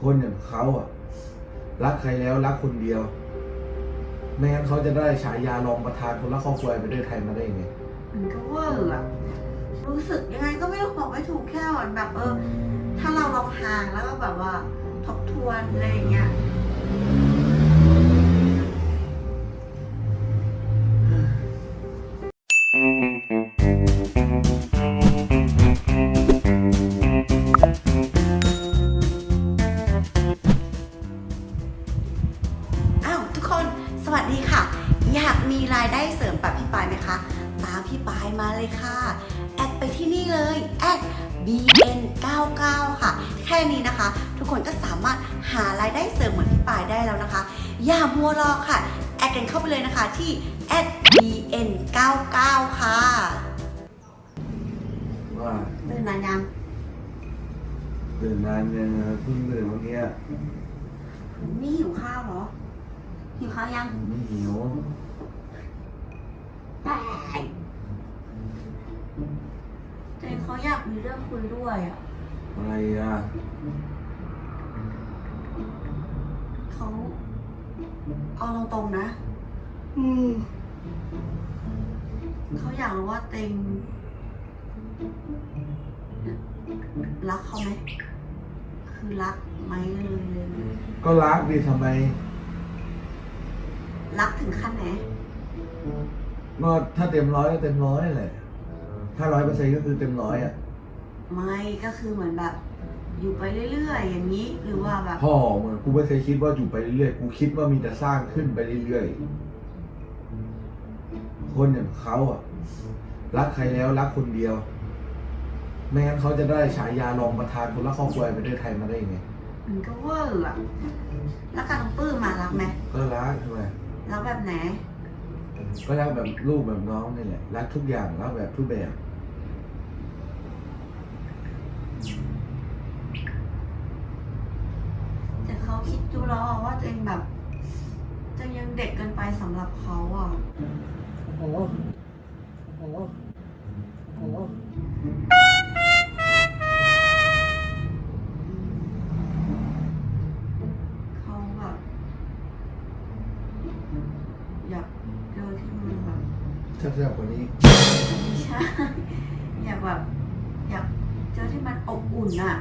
คนอย่างเขาอะ รักใครแล้วรักคนเดียวไม่งั้นเขาจะได้ฉายารองประธานคนรักครอบครัวไประเทศไทยมาได้ยังไงมันก็เวอร์อะรู้สึกยังไงก็ไม่รู้บอกไม่ถูกแค่เหมือนแบบเออ ถ้าเราลองห่างแล้วก็แบบว่าทบทวนอะไรอย่างเงี้ย คน สวัสดีค่ะ อยากมีรายได้เสริมแบบพี่ปายไหมคะ ตามพี่ปายมาเลยค่ะ แอดไปที่นี่เลยแอด bn99 ค่ะ แค่นี้นะคะ ทุกคนก็สามารถหารายได้เสริมเหมือนพี่ปายได้แล้วนะคะ อย่ามัวรอค่ะ แอดกันเข้าไปเลยนะคะที่แอด bn99 ค่ะว่าเดินนานยังเดินนานยังไงเพิ่งเดินเมื่อกี้อะนี่หิวข้าวเหรอ หิวข้าวยังไม่หิวได้เจนเขาอยากมีเรื่องคุยด้วยอะ อะไรอะเขาเอาตรงๆนะเขาอยากรู้ว่าเต็งรักเขาไหม คือรักไหมเลยเลยเลยก็รักดิทำไม รักถึงขั้นไหนก็ถ้าเต็มร้อยก็เต็มร้อยแหละถ้าร้อยเปอร์เซ็นต์ก็คือเต็มร้อยอะ ไม่ก็คือเหมือนแบบ อยู่ไปเรื่อยๆอย่างนี้ หรือว่าแบบพ่อมึงกูไม่เคยคิดว่าอยู่ไปเรื่อยๆกูคิดว่ามีแต่สร้างขึ้นไปเรื่อยๆคนอย่างเขาอะ รักใครแล้วรักคนเดียวไม่งั้นเขาจะได้ฉายารองประธานคนรักครอบครัวแห่งประเทศไทยมาได้ยังไงมันก็เวอร์อะแล้วการน้องปื้มมารักไหมก็รักทำไม รักแบบไหน ก็รักแบบลูกแบบน้องนี่แหละรักทุกอย่างรักแบบทุกแบบแต่เขาคิดดูแล้วอะว่าตัวเองแบบจะยังเด็กเกินไปสำหรับเขาอะโอ้โหโอ้โหเขา แซ่บๆกว่านี้ ไม่ใช่อยากแบบอยากเจอที่มันอบอุ่นอะ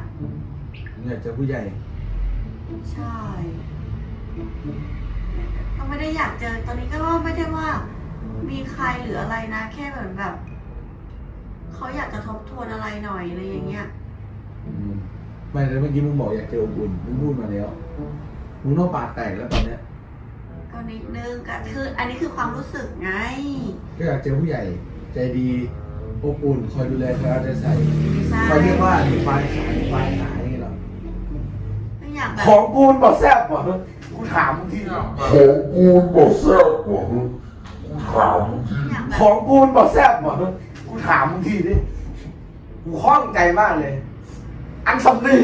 เนี่ยเจอผู้ใหญ่ใช่ก็ไม่ได้อยากเจอตอนนี้ก็ว่าไม่ได้ว่า มีใครหรืออะไรนะ แค่เหมือนแบบเขาอยากจะทบทวนอะไรหน่อยอะไรอย่างเงี้ย อืมไม่แต่เมื่อกี้มึงบอกอยากเจออบอุ่นมึงพูดมาแล้วมึงต้องปากแตกแล้วตอนเนี้ยก็ นิดนึงก็คือ อันนี้คือความรู้สึกไง ก็อยากเจอผู้ใหญ่ใจดีอบอุ่นคอยดูแลคอยเอาใจใส่ใช่ คอยเรียกว่าหนูปลายสายหนูปลายสายนี่เหรอไม่อยากแบบของกูมันบอกแซ่บกว่ากูถามมึงทีของกูบอกแซ่บกว่ากูถามมึงทีอยากแบขบองกูมันบอกแซ่บกว่ากูถามมึงทีดิกูข้องใจมากเลย อันสำลี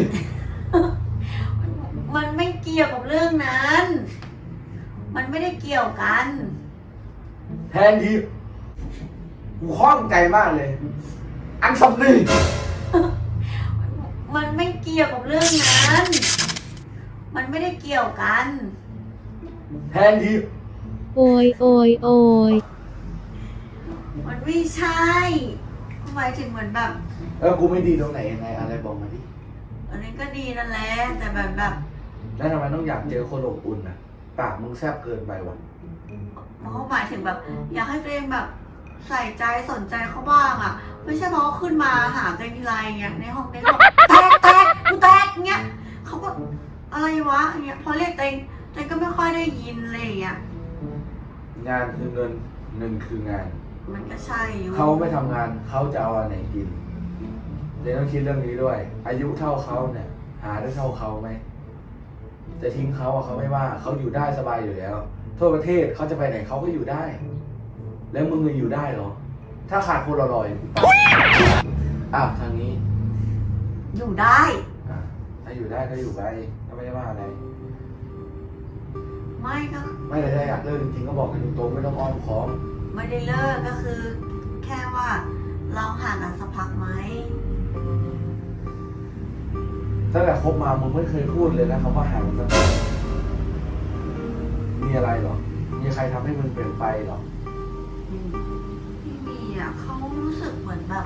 มันไม่เกี่ยวกับเรื่องนั้น มันไม่ได้เกี่ยวกัน แทนทีกูข้องใจมากเลย อันสำลีมันไม่เกี่ยวกับเรื่องนั้น มันไม่ได้เกี่ยวกัน แทนทีโอยโอยโอยมันไม่ใช่หมายถึงเหมือนแบบแล้วกูไม่ดีตรงไหนยังไงอะไรบอกมาดิอันนี้ก็ดีนั่นแหละแต่แบบแบบ แล้วทำไมต้องอยากเจอคนอบอุ่นน่ะ ปากมึงแซ่บเกินไปวะเขาหมายถึงแบบ อยากให้ตัวเองแบบใส่ใจสนใจเขาบ้างอะ ไม่ใช่เพราะขึ้นมาหาตัวเองทีไรอย่างเงี้ยในห้องในห้องแตกแตกกูแตกเงี้ยเขาก็อะไรวะเงี้ยพอเรียกตัวเองตัวเองก็ไม่ค่อยได้ยินอะไรอย่างเงี้ยงานคือเงินเงินคืองาน มันก็ใช่อยู่เขาไม่ทำงานเขาจะเอาอะไรกินเดี๋ยต้องคิดเรื่องนี้ด้วย อายุเท่าเขาเนี่ย หาได้เท่าเขาไหม จะทิ้งเขาอะเขาไม่ว่าเขาอยู่ได้สบายอยู่แล้ว ทั่วประเทศเขาจะไปไหนเขาก็อยู่ได้ แล้วมึงจะอยู่ได้เหรอ ถ้าขาดคนละลอยอะทางนี้อยู่ได้ อะถ้าอยู่ได้ก็อยู่ไปก็ไม่ได้ว่าอะไร ไม่ก็ไม่แต่ถ้าอยากเลิกจริงๆก็บอกกันตรงๆไม่ต้องอ้อมค้อมไม่ได้เลิกก็คือ แค่ว่าเราห่างกันสักพักไหม ตั้งแต่คบมามึงไม่เคยพูดเลยนะคำว่าห่างกันสักมีอะไรหรอ มีใครทำให้มึงเปลี่ยนไปหรอ พี่มีอะเขารู้สึกเหมือนแบบ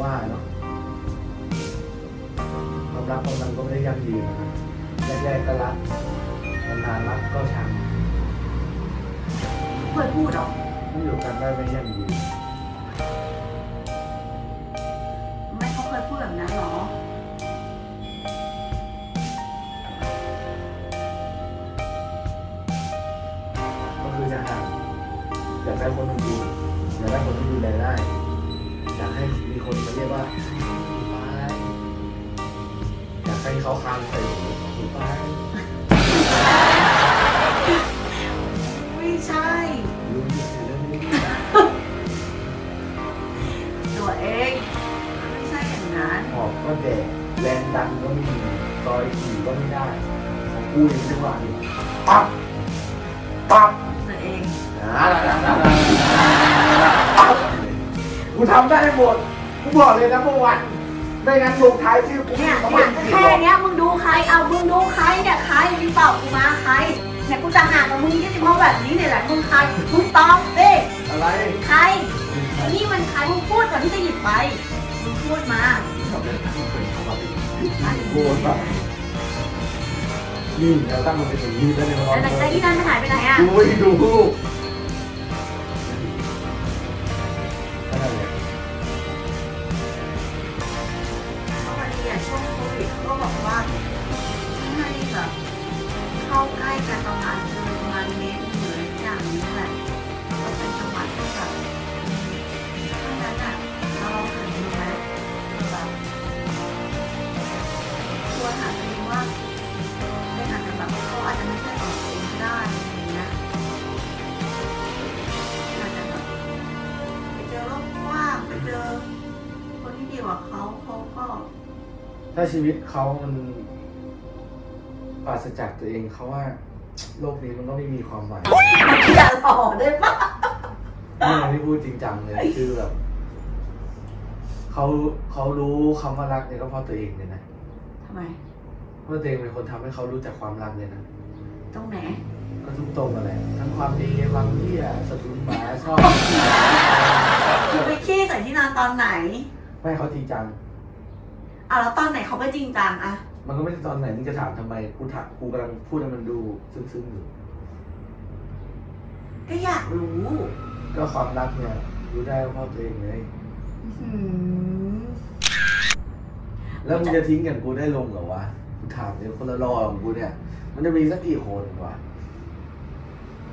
วเองว่าเนาะความรักความมันก็ไม่ได้ยั่งยืนแรกๆก็รักนานๆรักก็ชังเคยพูดเหรอไม่อยู่กันได้ไม่ยั่งยืนไม่เขาเคยพูดแบบนั้นเหรอก็คือจะห่างอยากได้คนดูอยากได้คนที่ดูแลได้อยาก ให้มีคนมาเรียกว่าคุณป้าอยากให้เขาคางใส่คุณป้าไม่ใช่รู้ที่สุดเรื่องนี้ตัวเองไม่ใช่อย่างนั้นหอบก็แดกแรงดันก็ไม่มีซอยขี่ก็ไม่ได้ของกูอย่างจังหวะนี้ปั๊บปั๊บตัวเองปั๊บ กูทำได้หมด กูบอกเลยนะเมื่อวันไม่งั้นลงท้ายชื่อกูเนี่ยเขาเนี่ไม่ยผิดแค่หรอกเนี้ยมึงดูใคร เอามึงดูใครเนี่ยใครรีบบอกกูมาใครเนี่ยกูจะห่างกับมึงที่จะมองแบบนี้เนี่ยแหละมึงใครมึงตอบดิอะไรใครนี่มันใครมึงพูดก่อนที่จะหยิบไปมึงพูดมาโกรธปะนี่เราตั้งมันเป็นอย่างนี้แล้วในร้อนแล้วแล้วที่นั่นมันหายไปไหนอะดูไม่ดู ถ้าชีวิตเขามันปราศจากตัวเองเขาว่า โลกนี้มันก็ไม่มีความหมายอย่าหล่อได้ปะนี่อันนี้พูดจริงจังเลยคือแบบเขาเขารู้คำว่ารักเนี่ยก็เพราะตัวเองเลยนะทำไม เพราะตัวเองเป็นคนทำให้เขารู้จักความรักเลยนะตรงไหน ก็ทุกตรงมาแหละทั้งความดีความเที่ยสตุนหมาชอบ คือไปขี้ใส่ที่นอนตอนไหน ไม่เขาจริงจัง อะแล้วตอนไหนเขาไม่จริงจังอะมันก็ไม่ใช่ตอนไหนมึงจะถามทำไมกูถามกูกำลังพูดให้มันดูซึ้งๆอยู่ก็อยากรู้ก็ความรักเนี่ยรู้ได้ก็เพราะตัวเองเลย อื้อหือแล้วมึงจะทิ้งกันกูได้ลงเหรอวะกูถามเนี่ยคนละรอของกูเนี่ย มันจะมีสักกี่คนวะ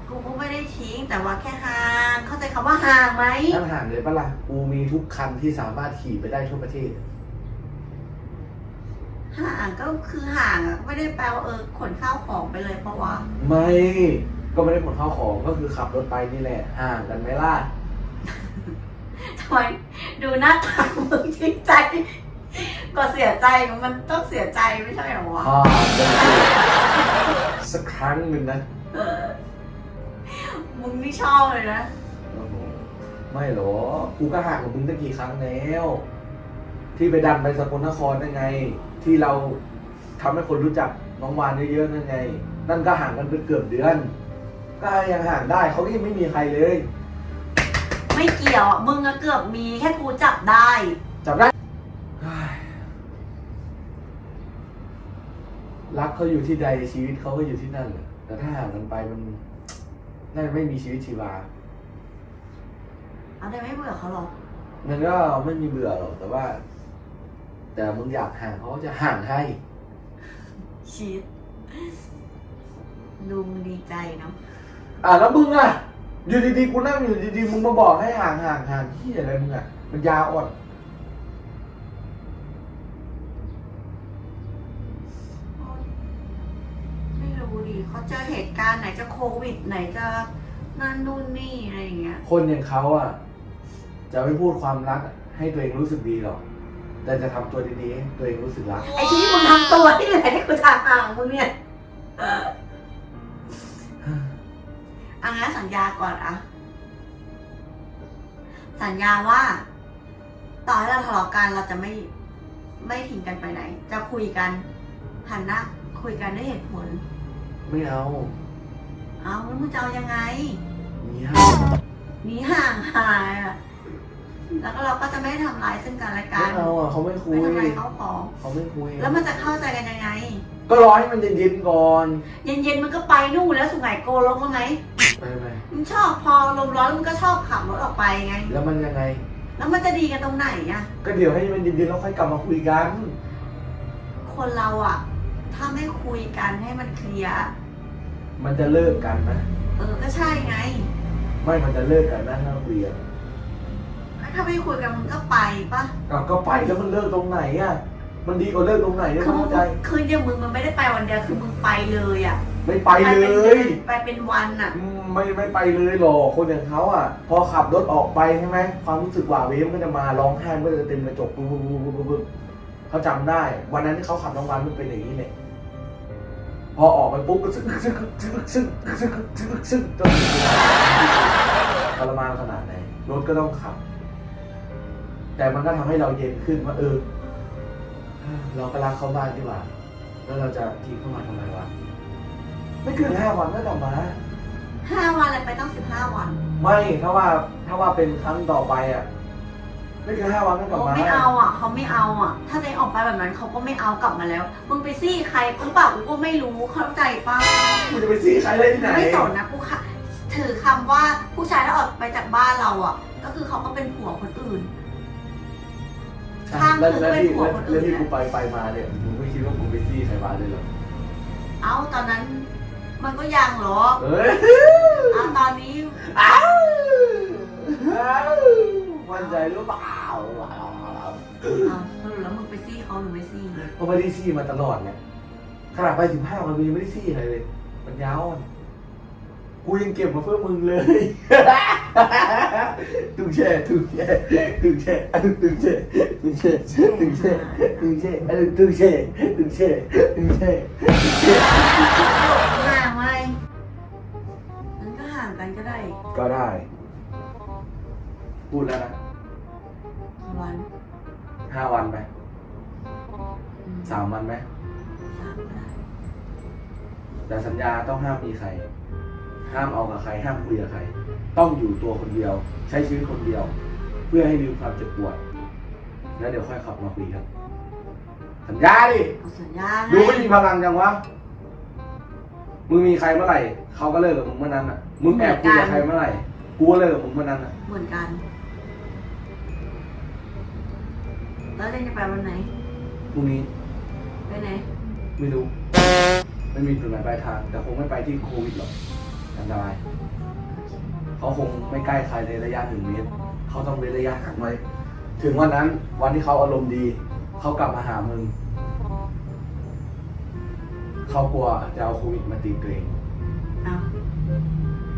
กูก็ไม่ได้ทิ้งแต่ว่าแค่ห่าง เข้าใจคำว่าห่างไหมตั้งห่างเลยปะล่ะกูมีทุกคันที่สามารถขี่ไปได้ทั่วประเทศ ห่างก็คือห่างอะไม่ได้แปลว่าเออขนข้าวของไปเลยเพราะว่าไม่ก็ไม่ได้ขนข้าวของก็คือขับรถไปนี่แหละห่างกันไหมล่ะทำไมดูหน้าตามึงจริงใจ ก็เสียใจมันต้องเสียใจไม่ใช่เหรอวะ อ่าเป็นสักครั้งหนึ่งนะเออมึงนี่ชอบเลยนะ โอ้โหไม่หรอกูก็ห่างกับมึงตั้งกี่ครั้งแล้ว ที่ไปดันไปสกลนครได้ไง ที่เราทำให้คนรู้จักน้องวานเยอะๆนั่นไง นั่นก็ห่างกันเป็นเกือบเดือน ก็ยังห่างได้เขาก็ยังไม่มีใครเลย ไม่เกี่ยวอะมึงอะเกือบมีแค่กูจับได้ จับได้เฮ้ยรักเขาอยู่ที่ใดชีวิตเขาก็อยู่ที่นั่นแหละแต่ถ้าห่างกันไปมันน่าจะไม่มีชีวิตชีวาอเอาได้ไม่เบื่อเขาหรอกมันก็ไม่มีเบื่อหรอกแต่ว่า แต่มึงอยากห่างเขาก็จะห่างให้ ชีสลุงดีใจเนาะอะแล้วมึงอะ อยู่ดีๆกูนั่งอยู่ดีๆมึงมาบอกให้ห่างห่างห่างที่อะไรมึงอะมันยาอ่อนไม่รู้ดิเขาเจอเหตุการณ์ไหนจะโควิด ไหนจะนั่นนู่นนี่อะไรอย่างเงี้ย คนอย่างเขาอะ จะไม่พูดความรักให้ตัวเองรู้สึกดีหรอก แต่จะทำตัวดีๆให้ตัวเองรู้สึกรัก ไอ้ที่มึงทำตัวที่ไหนที่กูทางห่างมึงเนี่ยอะงั้นสัญญาก่อนอะสัญญาว่า ต่อให้เราทะเลาะกันเราจะไม่ไม่ทิ้งกันไปไหน จะคุยกันหันหน้าคุยกันด้วยเหตุผล ไม่เอาเอาแล้วมึงจะเอายังไงมีห้ามหนีห่างหายอะ แล้วก็เราก็จะไม่ทำร้ายซึ่งกันและกัไม่นเอาอะเขาไม่คุไม่ยทำร้ายเขาของ เขาไม่คุยแล้วมันจะเข้าใจกันยังไง ก็รอให้มันเย็นๆก่อนเย็นๆมันก็ไปนู่นแล้วสุไหงโกลงแล้วไหมไปไหมมึงชอบพอลมร้อนมึงก็ชอบขับรถออกไปไง แล้วมันยังไง แล้วมันจะดีกันตรงไหนอะก็เดี๋ยวให้มันเย็นๆแล้วค่อยกลับมาคุยกัน คนเราอะถ้าไม่คุยกันให้มันเคลียร์มันจะเลิกกันนะ เออก็ใช่ไง ไม่มันจะเลิกกันนะถ้าคุยกัน ถ้าไม่คุยกันมึงก็ไปปะอ้าวก็ไปแล้วมันเลิกตรงไหนอะ มันดีกว่าเลิกตรงไหนเนี่ยคือไม่มึงเข้าใจ คืออย่างมึงมันไม่ได้ไปวันเดียวคือมึงไปเลยอะไม่ไปเลยไปเป็นวันอะอืมไม่ไม่ไปเลยหรอกคนอย่างเขาอะ พอขับรถออกไปใช่ไหมความรู้สึกหวาดเวมันก็จะมาร้องไห้มันก็จะเต็มกระจกปุ๊บปุ๊บปุ๊บปุ๊บปุ๊บเขาจำได้ วันนั้นที่เขาขับน้องวันมันเป็นอย่างนี้เนี่ยพอออกไปปุ๊บก็ซึกซึกซึกซึกซึกซึกซึกจนทรมานขนาดไหนรถก็ต้องขับ แต่มันก็ทำให้เราเย็นขึ้นว่าเออ เราก็รักเขาบ้างดีกว่า แล้วเราจะทิ้งเข้ามาทำไมวะไม่เกินห้าวันก็กลับมาห้าวันอะไรไปต้องสิบห้าวัน ไม่ถ้าว่าถ้าว่าเป็นครั้งต่อไปอะไม่เกินห้าวันก็กลับเขามาไม่เอาอะเขาไม่เอาอะ ถ้าเจ๊ออกไปแบบนั้นเขาก็ไม่เอากลับมาแล้วมึงไปซี่ใครกูเปล่ากูก็ไม่รู้เข้าใจป่ะกูจะไปซีใครได้ที่ไหนไม่สนนะกูค่ะถือคำว่าผู้ชายถ้าออกไปจากบ้านเราอะ ก็คือเขาก็เป็นผัวคนอื่น ข้ามแล้วคือแล้วเป็นที่ผัวแล้วคนอื่แล้วนที่นะกูไปไปมาเนี่ยมึงไม่คิดว่ากูไปซีใครมาเลยเหรอเอ้าตอนนั้น มันก็ยังเหรอเอ้ยเอ้าตอนนี้อ้าวอ้าวมั่นใจหรือเปล่าเอ้าสรุปแล้วมึงไปซี่เขาหรือไม่ซี่ก็ไม่ได้ซีมาตลอดไงขนาดไปสิบห้ามันยังไม่ได้ซีอะไรเลย มันยาวอะ กูยังเก็บมาเพื่อมึงเลยตุงแช่ตุงแช่ตุงแช่อะตุงแช่ตุงแช่ตุงแช่ตุงแช่อะตุงแช่ตุงแช่ตุงแช่ห่างไหมนั้นก็ห่างกันก็ได้ก็ได้ พูดแล้วนะกี่วันห้าวันไหมอืมสามวันไหมสามก็ได้แต่สัญญาต้องห้ามมีใคร ห้ามเอากับใคร ห้ามคุยกับใคร ต้องอยู่ตัวคนเดียว ใช้ชีวิตคนเดียว เพื่อให้ลืมความเจ็บปวด แล้วเดี๋ยวค่อยขับมาคุยกันสัญญาดิเอาสัญญาไงดูไม่มีพลังจังวะ มึงมีใครเมื่อไหร่เขาก็เลิกกับมึงเมื่อนั้นอะ มึงแอบคุยกับใครเมื่อไหร่กูก็เลิกกับมึงเมื่อนั้นอะ เหมือนกัน แล้วเล่นจะไปวันไหนพรุ่งนี้ไปไหน ไม่รู้ ไม่มีจุดหมายปลายทาง แต่คงไม่ไปที่โควิดหรอก อันตรายเขาคงไม่ใกล้ใครในระยะหนึ่งเมตรเขาต้องเว้นระยะห่างไว้ ถึงวันนั้นวันที่เขาอารมณ์ดี เขากลับมาหามึงเขากลัวจะเอาโควิดมาติดตัวเองเอา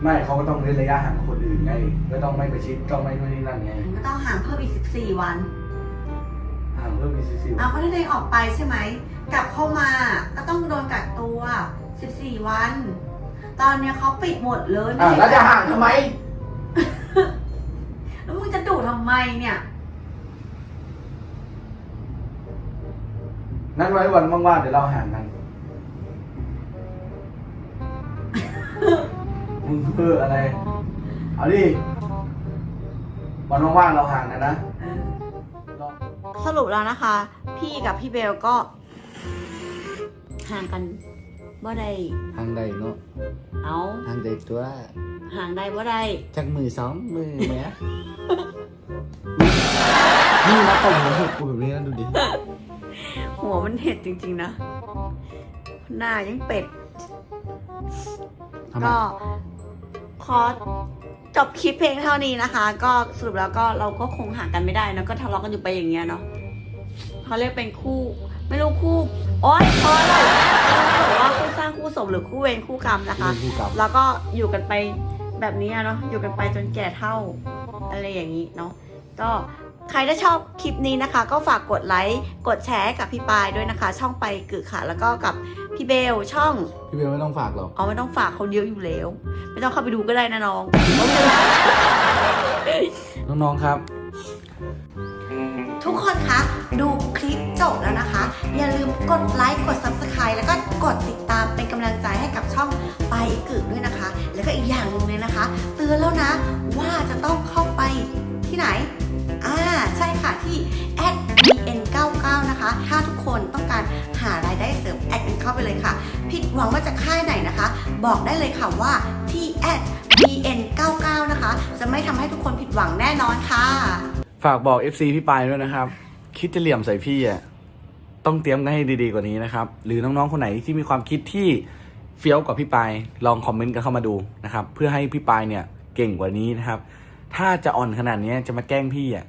ไม่เขาก็ต้องเว้นระยะห่างกับคนอื่นไงก็ต้องไม่ประชิดต้องไม่นู่นนี่นั่นไงมันก็ต้องห่างเพิ่มอีกสิบสี่วันห่างเพิ่มอีกสิบสี่เอาเพราะถ้าเดนออกไปใช่ไหม กลับเข้ามาก็ต้องโดนกักตัวสิบสี่วัน ตอนเนี้ยเขาปิดหมดเลยอะไม่แล้วจะใช่ห่างทำไม แล้วมึงจะดูทำไมเนี่ย นั้นไว้วันว่างๆเดี๋ยวเราห่างกันมึงเพื่ออะไร เอาดิ วันว่างๆเราห่างกันนะ เออ สรุปแล้วนะคะ พี่กับพี่เบลก็ห่างกัน บ่ได้ทางใดเนาะเอาทางใดตัวห่างได้บ่ได้จักมือสองมือแหมนี่นะตบหัวหกกูแบบนี้นะดูดิหัวมันเห็ดจริงๆนะ หน้ายังเป็ด ทำไม ก็ขอจบคลิปเพลงเท่านี้นะคะ ก็สรุปแล้วก็เราก็คงห่างกันไม่ได้นะก็ทะเลาะกันอยู่ไปอย่างเงี้ยเนาะเขาเรียกเป็นคู่ ไม่รู้คู่ โอ๊ยพอแล้วแบบว่าคู่สร้างคู่สมหรือคู่เวรคู่กรรมนะคะเป็นคู่กรรม แล้วก็อยู่กันไปแบบนี้อะเนาะอยู่กันไปจนแก่เท่าอะไรอย่างนี้เนาะก็ใครถ้าชอบคลิปนี้นะคะ ก็ฝากกดไลค์กดแชร์ให้กับพี่ปายด้วยนะคะ ช่องไปกึกค่ะ แล้วก็กับพี่เบลช่องพี่เบลไม่ต้องฝากหรอกเอาไม่ต้องฝากเขาเยอะอยู่แล้ว ไม่ต้องเข้าไปดูก็ได้นะน้อง น้องๆครับ ทุกคนคะดูคลิป จบแล้วนะคะ อย่าลืมกดไลค์กด subscribe แล้วก็กดติดตามเป็นกำลังใจให้กับช่องไปอีกึกด้วยนะคะ แล้วก็อีกอย่างหนึ่งเลยนะคะ เตือนแล้วนะว่าจะต้องเข้าไปที่ไหนอ่าใช่ค่ะที่ @bn99 นะคะ ถ้าทุกคนต้องการหารายได้เสริมแอดกันเข้าไปเลยค่ะ ผิดหวังว่าจะค่ายไหนนะคะ บอกได้เลยค่ะว่าที่ @bn99 นะคะ จะไม่ทำให้ทุกคนผิดหวังแน่นอนค่ะ ฝากบอก FC พี่ปายด้วยนะครับ คิดจะเหลี่ยมใส่พี่อะต้องเตรียมกันให้ดีๆกว่านี้นะครับ หรือน้องๆคนไหนที่มีความคิดที่เฟี้ยวกว่าพี่ปายลองคอมเมนต์กันเข้ามาดูนะครับ เพื่อให้พี่ปายเนี่ยเก่งกว่านี้นะครับ ถ้าจะอ่อนขนาดนี้จะมาแกล้งพี่อะ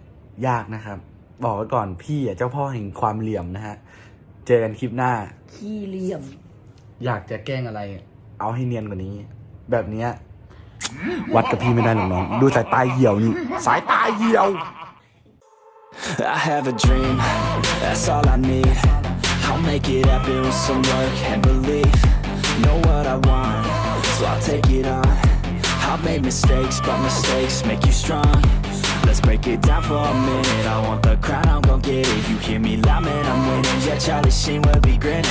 ยากนะครับ บอกไว้ก่อนพี่อะเจ้าพ่อแห่งความเหลี่ยมนะฮะเจอกันคลิปหน้า ขี้เหลี่ยม อยากจะแกล้งอะไร เอาให้เนียนกว่านี้ แบบเนี้ยวัดกับพี่ไม่ได้หรอกน้องดูสายตาเหี่ยวนี่สายตาเหี่ยว I have a dream, that's all I need. I'll make it happen with some work and belief. Know what I want, so I'll take it on. I've made mistakes, but mistakes make you strong. Let's break it down for a minute. I want the crown, I'm gon' get it. You hear me loud, man, I'm winning. Yeah, Charlie Sheen will be grinning.